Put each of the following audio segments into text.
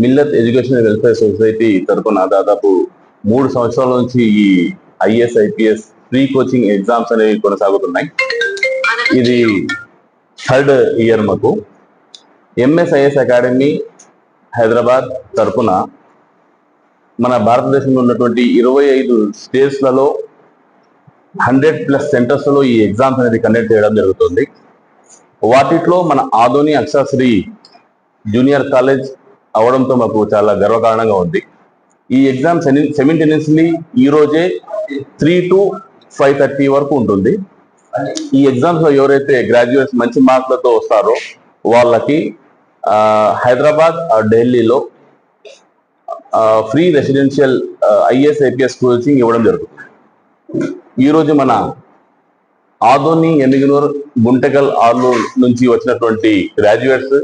Millat education welfare society తరపున దాదాపు మూడు సంవత్సరాల నుంచి ఈ IAS IPS pre coaching exams అనేవి కొనసాగుతున్నాయి. ఇది థర్డ్ ఇయర్ మాకు. ఎంఎస్ఐఎస్ అకాడమీ హైదరాబాద్ తరఫున మన భారతదేశంలో ఉన్నటువంటి ఇరవై ఐదు స్టేట్స్లలో హండ్రెడ్ ప్లస్ సెంటర్స్లో ఈ ఎగ్జామ్స్ అనేది కండక్ట్ చేయడం జరుగుతుంది. వాటిలో మన ఆధుని అక్షరశ్రీ జూనియర్ కాలేజ్ అవడంతో మాకు చాలా గర్వకారణంగా ఉంది. ఈ ఎగ్జామ్ సెమింటెనియస్లీ ఈ రోజే త్రీ టు ఫైవ్ థర్టీ వరకు ఉంటుంది. ఈ ఎగ్జామ్స్లో ఎవరైతే గ్రాడ్యుయేట్స్ మంచి మార్కులతో వస్తారో వాళ్ళకి హైదరాబాద్ ఢిల్లీలో free residential IAS IPS coaching ఇవ్వడం జరుగుతుంది. ఈ మన ఆదోని ఎన్నిగనూర్ గుంటకల్ ఆర్లూర్ నుంచి వచ్చినటువంటి graduates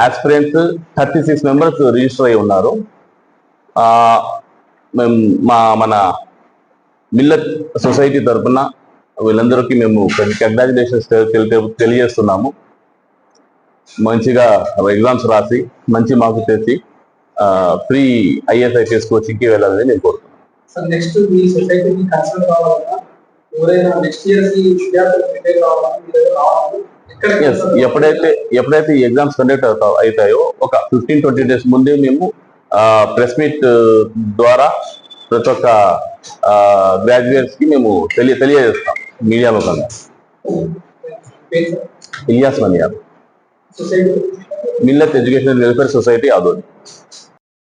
aspirants thirty six members register అయి ఉన్నారు. మేము మా మన మిల్లత్ సొసైటీ తరఫున వీళ్ళందరికీ మేము కంగ్రాచులేషన్స్ తెలియజేస్తున్నాము. మంచిగా ఎగ్జామ్స్ రాసి మంచి మార్క్స్ తెచ్చి ఫ్రీ ఐఎస్ఐపిఎస్ కోచింగ్కి వెళ్ళాలని నేను కోరుతున్నాను నెక్స్ట్ మీ సొసైటీకి కన్సల్ట్ కావాలన్నా ఎవరైనా నెక్స్ట్ విద్యార్థులు ప్రిపేర్ కావాలన్నా ఎప్పుడైతే ఎప్పుడైతే ఈ ఎగ్జామ్స్ కండక్ట్ అవుతా అవుతాయో ఒక ఫిఫ్టీన్ ట్వంటీ డేస్ ముందే మేము ప్రెస్ మీట్ ద్వారా ప్రతి ఒక్క గ్రాడ్యుయేట్స్కి మేము తెలియ తెలియజేస్తాం మీడియా ముఖంగా Ilyas Maniyar society Millat education welfare society Adoni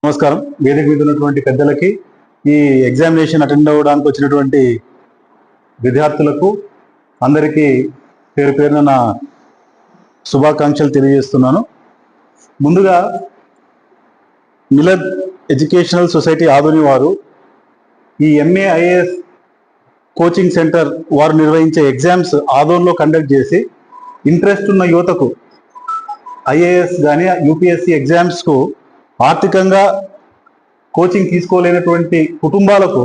నమస్కారం. వేదిక మీద ఉన్నటువంటి పెద్దలకి ఈ ఎగ్జామినేషన్ అటెండ్ అవ్వడానికి వచ్చినటువంటి విద్యార్థులకు అందరికీ పేరు పేరున నా శుభాకాంక్షలు తెలియజేస్తున్నాను. ముందుగా మిలద్ ఎడ్యుకేషనల్ సొసైటీ ఆధుని వారు ఈ ఎంఏఐఎస్ కోచింగ్ సెంటర్ వారు నిర్వహించే ఎగ్జామ్స్ ఆధోన్లో కండక్ట్ చేసి ఇంట్రెస్ట్ ఉన్న యువతకు ఐఏఎస్ కానీ యూపీఎస్సి ఎగ్జామ్స్కు ఆర్థికంగా కోచింగ్ తీసుకోలేనటువంటి కుటుంబాలకు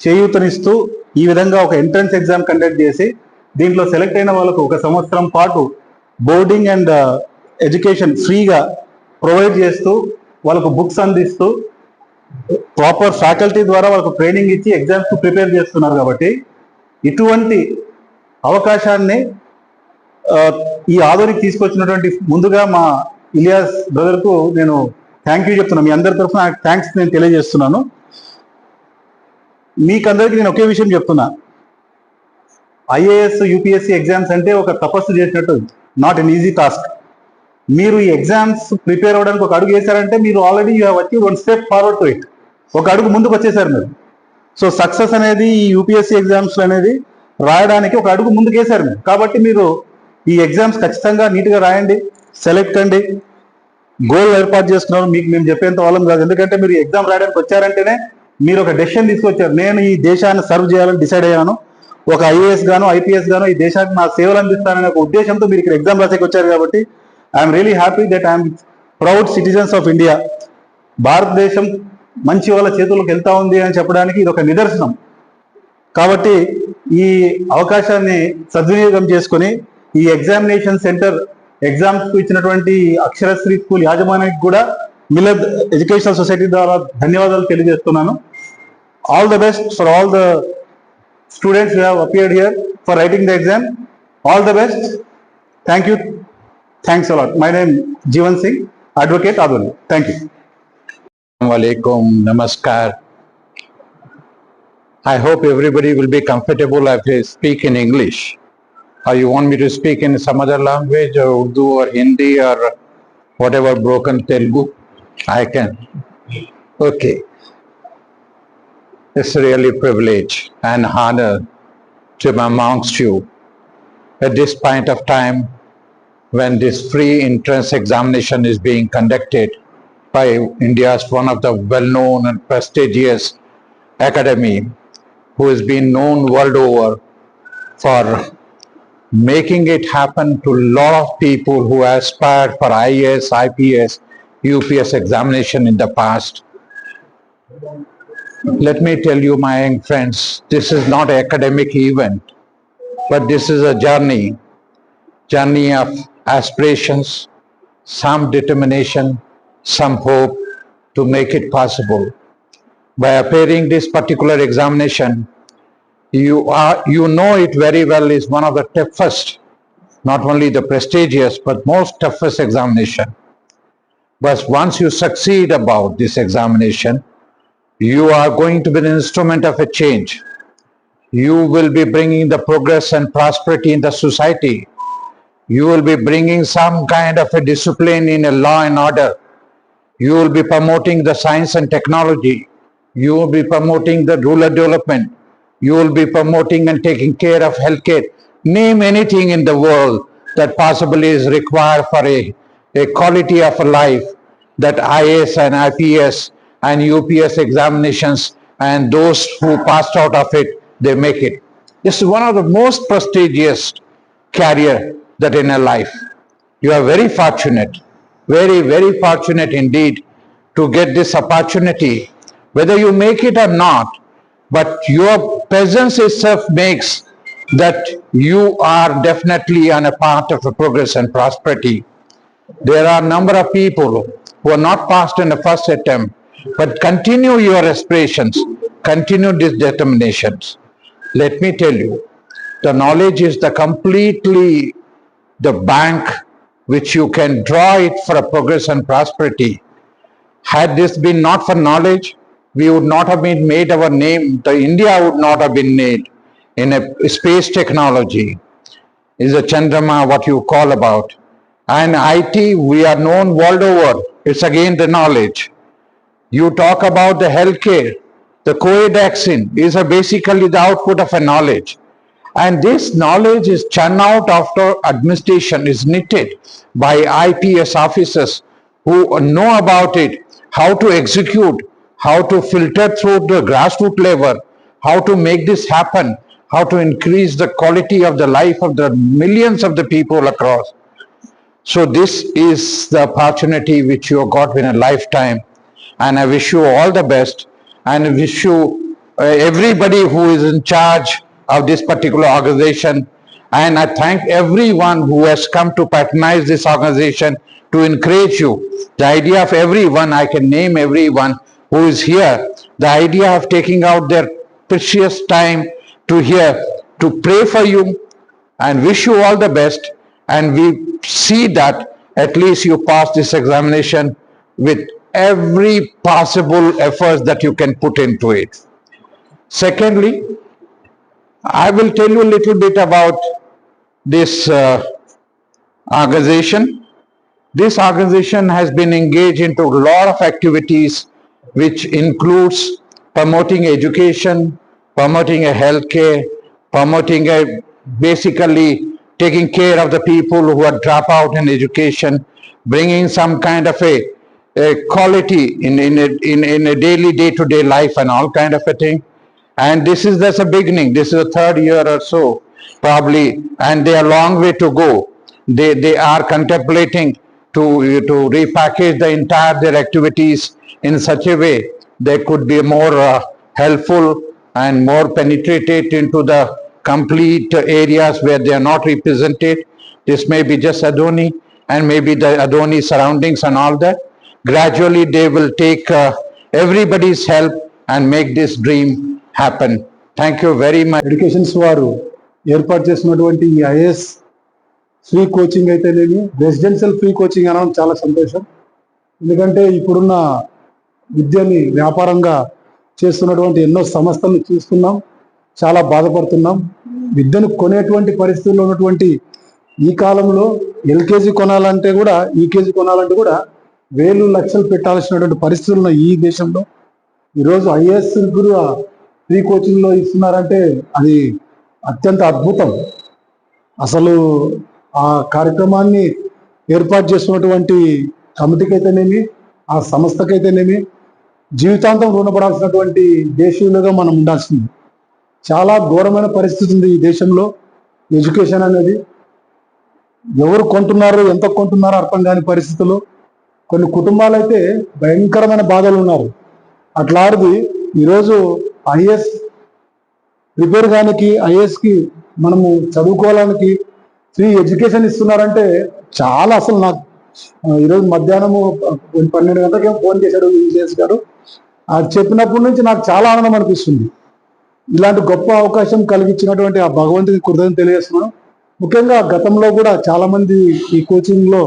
చేయూతనిస్తూ ఈ విధంగా ఒక ఎంట్రన్స్ ఎగ్జామ్ కండక్ట్ చేసి దీంట్లో సెలెక్ట్ అయిన వాళ్ళకు ఒక సంవత్సరం పాటు బోర్డింగ్ అండ్ ఎడ్యుకేషన్ ఫ్రీగా ప్రొవైడ్ చేస్తూ వాళ్ళకు బుక్స్ అందిస్తూ ప్రాపర్ ఫ్యాకల్టీ ద్వారా వాళ్ళకు ట్రైనింగ్ ఇచ్చి ఎగ్జామ్స్ ప్రిపేర్ చేస్తున్నారు కాబట్టి ఇటువంటి అవకాశాన్ని uh, ఈ ఆధునికి తీసుకొచ్చినటువంటి ముందుగా మా ఇలియాస్ బ్రదర్కు నేను థ్యాంక్ యూ చెప్తున్నాను మీ అందరి తరఫున థ్యాంక్స్ నేను తెలియజేస్తున్నాను. మీకందరికీ నేను ఒకే విషయం చెప్తున్నా. ఐఏఎస్ యూపీఎస్సి ఎగ్జామ్స్ అంటే ఒక తపస్సు చేసినట్టు నాట్ ఎన్ ఈజీ టాస్క్ మీరు ఈ ఎగ్జామ్స్ ప్రిపేర్ అవ్వడానికి ఒక అడుగు వేశారంటే మీరు ఆల్రెడీ యూ వచ్చి one step forward to it ఒక అడుగు ముందుకు వచ్చేసారు మీరు. సో సక్సెస్ అనేది ఈ యూపీఎస్సీ ఎగ్జామ్స్ అనేది రాయడానికి ఒక అడుగు ముందుకు వేశారు మీరు. కాబట్టి మీరు ఈ ఎగ్జామ్స్ ఖచ్చితంగా నీట్గా రాయండి సెలెక్ట్ అండి. గోల్ ఏర్పాటు చేసుకున్నారు మీకు మేము చెప్పేంత వాళ్ళం కాదు. ఎందుకంటే మీరు ఎగ్జామ్ రాయడానికి వచ్చారంటేనే మీరు ఒక డెసిషన్ తీసుకొచ్చారు. నేను ఈ దేశాన్ని సర్వ్ చేయాలని డిసైడ్ అయ్యాను. ఒక ఐఏఎస్ గాను ఐపీఎస్ గాను ఈ దేశానికి నా సేవలు అందిస్తాననే ఒక ఉద్దేశంతో మీరు ఇక్కడ ఎగ్జామ్ రాసేకి వచ్చారు కాబట్టి I'm really happy that I'm proud citizens of India భారతదేశం మంచి వాళ్ళ చేతుల్లోకి వెళ్తా ఉంది అని చెప్పడానికి ఇది ఒక నిదర్శనం. కాబట్టి ఈ అవకాశాన్ని సద్వినియోగం చేసుకొని ఈ ఎగ్జామినేషన్ సెంటర్ ఎగ్జామ్స్కు ఇచ్చినటువంటి అక్షరశ్రీ స్కూల్ యాజమాన్యానికి కూడా మిలద్ ఎడ్యుకేషనల్ సొసైటీ ద్వారా ధన్యవాదాలు తెలియజేస్తున్నాను. All the best for all the students who have appeared here for writing the exam. All the best. Thank you. Thanks a lot. My name is Jivan Singh, Advocate Adwan. Thank you. Assalamualaikum. Namaskar. I hope everybody will be comfortable if I speak in English. Or you want me to speak in some other language or Urdu or Hindi or whatever broken Telugu? I can. Okay. It's really a privilege and honor to be amongst you at this point of time when this free entrance examination is being conducted by India's one of the well-known and prestigious academy who has been known world over for making it happen to a lot of people who aspired for IAS, IPS, UPS examination in the past. Let me tell you, my young friends, this is not an academic event, but this is a journey, journey of aspirations, some determination, some hope to make it possible. By appearing this particular examination, you are, you know it very well is one of the toughest, not only the prestigious, but most toughest examination. But once you succeed about this examination, you are going to be an instrument of a change. You will be bringing the progress and prosperity in the society. You will be bringing some kind of a discipline in a law and order. You will be promoting the science and technology. You will be promoting the rural development. You will be promoting and taking care of healthcare. Name anything in the world that possibly is required for a, a quality of life that IAS and IPS and UPS examinations and those who passed out of it, they make it. This is one of the most prestigious career that in a life. You are very fortunate, very, very fortunate indeed to get this opportunity. Whether you make it or not, but your presence itself makes that you are definitely on a path of progress and prosperity. There are a number of people who are not passed in the first attempt, but continue your aspirations, continue these determinations. Let me tell you, the knowledge is the completely the bank which you can draw it for a progress and prosperity. Had this been not for knowledge, we would not have been made our name, the India would not have been made in a space technology. Is a Chandrama what you call about. And IT, we are known world over. It's again the knowledge. You talk about the healthcare. The COVID vaccine is a basically the output of a knowledge. And this knowledge is churned out after administration is knitted by IPS officers who know about it, how to execute, how to filter through the grassroots level, how to make this happen, how to increase the quality of the life of the millions of the people across. So this is the opportunity which you got in a lifetime. And I wish you all the best and I wish you uh, everybody who is in charge of this particular organization. And I thank everyone who has come to patronize this organization to encourage you. The idea of everyone, I can name everyone who is here, the idea of taking out their precious time to hear, to pray for you and wish you all the best. And we see that at least you pass this examination with every possible effort that you can put into it. Secondly, I will tell you a little bit about this uh, organization. This organization has been engaged into a lot of activities which includes promoting education, promoting a healthcare, promoting a basically taking care of the people who are drop out in education, bringing some kind of a, a quality in, in, a, in, in a daily day-to-day life and all kind of a thing. And this is just a beginning. This is a third year or so, probably, and they are a long way to go. They, they are contemplating to, to repackage the entire their activities in such a way they could be more uh, helpful and more penetrated into the complete areas where they are not represented. This may be just Adoni and maybe the Adoni surroundings and all that. Gradually, they will take uh, everybody's help and make this dream happen. Thank you very much. Educations వారు ఏర్పాటు చేసినటువంటి ఈ IAS free coaching అయితేనేమి residential free coaching అనడం చాలా సంతోషం ఎందుకంటే ఇప్పుడున్న విద్యని వ్యాపారంగా చేస్తున్నటువంటి ఎన్నో సమస్యలను చూస్తున్నాం చాలా బాధపడుతున్నాం విద్యను కొనేటువంటి పరిస్థితుల్లో ఉన్నటువంటి ఈ కాలంలో ఎల్కేజీ కొనాలంటే కూడా ఈకేజీ కొనాలంటే కూడా వేలు లక్షలు పెట్టాల్సినటువంటి పరిస్థితులు ఈ దేశంలో. ఈరోజు ఐఏఎస్ కూడా ప్రీ కోచింగ్లో ఇస్తున్నారంటే అది అత్యంత అద్భుతం. అసలు ఆ కార్యక్రమాన్ని ఏర్పాటు చేస్తున్నటువంటి కమిటీకైతేనేమి ఆ సంస్థకైతేనేమి జీవితాంతం రుణపడాల్సినటువంటి దేశీయులుగా మనం ఉండాల్సింది. చాలా ఘోరమైన పరిస్థితి ఉంది ఈ దేశంలో. ఎడ్యుకేషన్ అనేది ఎవరు కొంటున్నారు ఎంత కొంటున్నారో అర్థం కాని పరిస్థితులు. కొన్ని కుటుంబాలు అయితే భయంకరమైన బాధలు ఉన్నారు. అట్లాంటిది ఈరోజు ఐఎస్ ప్రిపేర్ కానికి ఐఏఎస్కి మనము చదువుకోవడానికి ఫ్రీ ఎడ్యుకేషన్ ఇస్తున్నారంటే చాలా అసలు నాకు ఈరోజు మధ్యాహ్నము పన్నెండు గంటలకే ఫోన్ చేశాడు విజయస్ గారు. అది చెప్పినప్పటి నుంచి నాకు చాలా ఆనందం అనిపిస్తుంది. ఇలాంటి గొప్ప అవకాశం కలిగించినటువంటి ఆ భగవంతుడికి కృతజ్ఞత తెలియజేస్తున్నాను. ముఖ్యంగా గతంలో కూడా చాలామంది ఈ కోచింగ్లో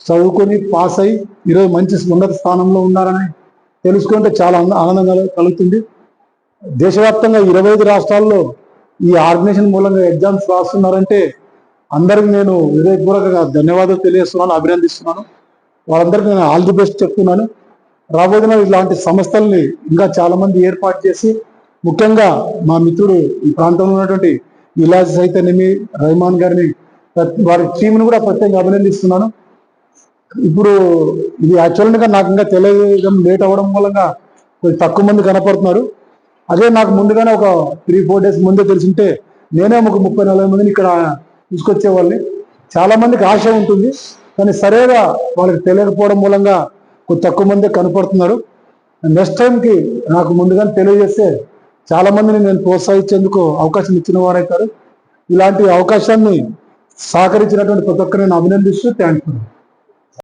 చదువుకొని పాస్ అయి ఈరోజు మంచి ఉన్నత స్థానంలో ఉన్నారని తెలుసుకుంటే చాలా ఆనందంగా ఆనందం కలుగుతుంది. దేశవ్యాప్తంగా ఇరవై ఐదు రాష్ట్రాల్లో ఈ ఆర్గనైజేషన్ మూలంగా ఎగ్జామ్స్ రాస్తున్నారంటే అందరికి నేను హృదయపూర్వకంగా ధన్యవాదాలు తెలియజేస్తున్నాను అభినందిస్తున్నాను. వాళ్ళందరికీ నేను ఆల్ ది బెస్ట్ చెప్తున్నాను. రాబోయే ఇలాంటి సంస్థల్ని ఇంకా చాలామంది ఏర్పాటు చేసి ముఖ్యంగా మా మిత్రుడు ఈ ప్రాంతంలో ఉన్నటువంటి ఇలాజ్ అయితేనేమి రహమాన్ గారిని ప్రతి- వారి టీంను కూడా ప్రత్యేకంగా అభినందిస్తున్నాను. ఇప్పుడు ఇది యాక్చువల్గా నాకు ఇంకా తెలియడం లేట్ అవ్వడం మూలంగా కొంచెం తక్కువ మంది కనపడుతున్నారు. అదే నాకు ముందుగానే ఒక త్రీ ఫోర్ డేస్ ముందే తెలిసింటే నేనే ఒక ముప్పై నలభై మందిని ఇక్కడ తీసుకొచ్చేవాళ్ళని. చాలా మందికి ఆశ ఉంటుంది కానీ సరేగా వాళ్ళకి తెలియకపోవడం మూలంగా కొంచెం తక్కువ మంది కనపడుతున్నారు. నెక్స్ట్ టైంకి నాకు ముందుగానే తెలియజేస్తే చాలా మందిని నేను ప్రోత్సహించేందుకు అవకాశం ఇచ్చిన వారవుతారు ఇలాంటి అవకాశాన్ని సహకరించినటువంటి ప్రతి ఒక్కరిని నేను అభినందిస్తూ థ్యాంక్ యూ